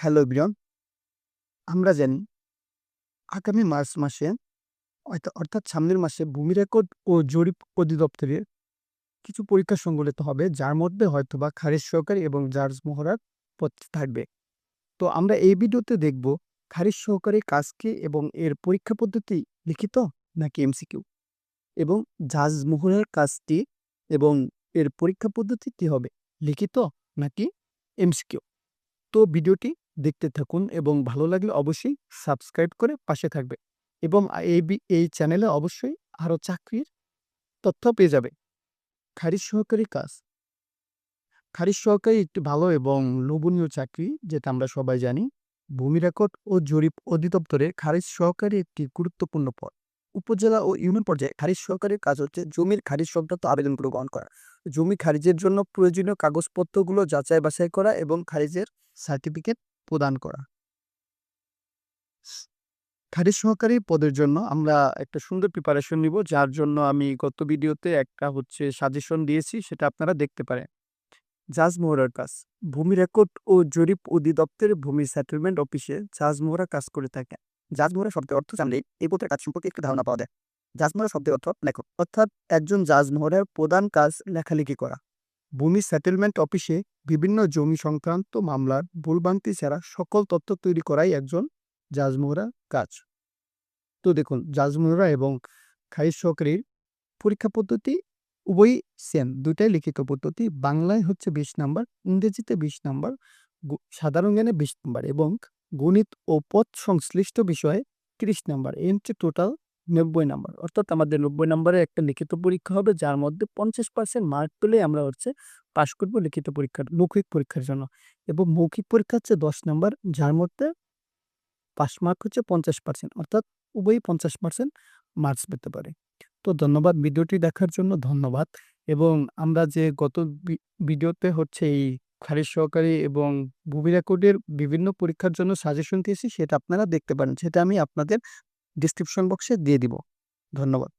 Hello everyone. আমরা জানি আগামী মার্চ মাসে অর্থাৎ সামনের মাসে ভূমি রেকর্ড ও জরিপ অধিদপ্তরের কিছু পরীক্ষা সংগঠিত হবে, যার মধ্যে হয়তোবা খারিজ সহকারী এবং জার্জ মোহরার পদ থাকবে। তো আমরা এই ভিডিওতে দেখব খারিজ সহকারী কাজ কি এবং এর পরীক্ষা পদ্ধতি লিখিত নাকি এমসিকিউ? এবং জাজ মোহরের কাজটি এবং এর পরীক্ষা পদ্ধতি কি হবে, লিখিত নাকি এমসিকিউ? তো ভিডিওটি দেখতে থাকুন এবং ভালো লাগলে অবশ্যই সাবস্ক্রাইব করে পাশে থাকবে এবং এই এই চ্যানেলে অবশ্যই আরও চাকরির তথ্য পেয়ে যাবে। খারিজ সহকারী কাজ। খারিজ সহকারী একটি ভালো এবং লোভনীয় চাকরি যেটা আমরা সবাই জানি। ভূমি রেকর্ড ও জরিপ অধিদপ্তরে খারিজ সহকারী একটি গুরুত্বপূর্ণ পদ। উপজেলা ও ইউনিয়ন পর্যায়ে খারিজ সহকারীর কাজ হচ্ছে জমির খারিজ সংক্রান্ত আবেদনগুলো গ্রহণ করা। জমি খারিজের জন্য প্রয়োজনীয় কাগজপত্রগুলো যাচাই বাছাই করা এবং খারিজের সার্টিফিকেট প্রদান করা। খারিজ সহকারী পদের জন্য আমরা একটা সুন্দর প্রিপারেশন নিব, যার জন্য আমি গত ভিডিওতে একটা হচ্ছে সাজেশন দিয়েছি, সেটা আপনারা দেখতে পারেন। জাজ মোহরার কাজ। ভূমি রেকর্ড ও জরিপ অধিদপ্তরের ভূমি সেটেলমেন্ট অফিসে জাজ মোহরা কাজ করে থাকে জাজ মোহরা শব্দের অর্থ জানলে এই পদের কাজ সম্পর্কে একটু ধারণা পাওয়া যায়। জাজ মোহরা শব্দের অর্থ লেখক অর্থাৎ একজন জাজ মোহরার প্রধান কাজ লেখালেখি করা। ভূমি সেটেলমেন্ট অফিসে বিভিন্ন জমি সংক্রান্ত মামলার ভুলভ্রান্তি ছাড়া সকল তথ্য তৈরি করাই একজন জাজমোহরা কাজ। তো দেখুন, জাজমোহরা এবং খারিজ সহকারীর পরীক্ষা পদ্ধতি উভয়ই সেম দুটাই লিখিত পদ্ধতি। বাংলায় হচ্ছে বিশ নাম্বার, ইংরেজিতে বিশ নাম্বার সাধারণ জ্ঞানে বিশ নাম্বার এবং গণিত ও পথ সংশ্লিষ্ট বিষয়ে তিরিশ নাম্বার। এই টোটাল নব্বই নাম্বার। অর্থাৎ আমাদের নব্বই নাম্বারের একটা লিখিত পরীক্ষা হবে, যার মধ্যে পঞ্চাশ পার্সেন্ট মার্ক তুলে আমরা হচ্ছে পাশ করব লিখিত পরীক্ষার, মৌখিক পরীক্ষার জন্য। এবং মৌখিক পরীক্ষা হচ্ছে দশ নাম্বার, যার মধ্যে পাস মার্ক হচ্ছে পঞ্চাশ পার্সেন্ট অর্থাৎ উভয়ই পঞ্চাশ পার্সেন্ট মার্কস পেতে পারে। তো ধন্যবাদ ভিডিওটি দেখার জন্য, ধন্যবাদ। এবং আমরা যে গত ভিডিওতে হচ্ছে এই খারিজ সহকারী এবং ভূমি রেকর্ডের বিভিন্ন পরীক্ষার জন্য সাজেশন দিয়েছি, সেটা আপনারা দেখতে পারেন। সেটা আমি আপনাদের ডিসক্রিপশন বক্সে দিয়ে দিব। ধন্যবাদ।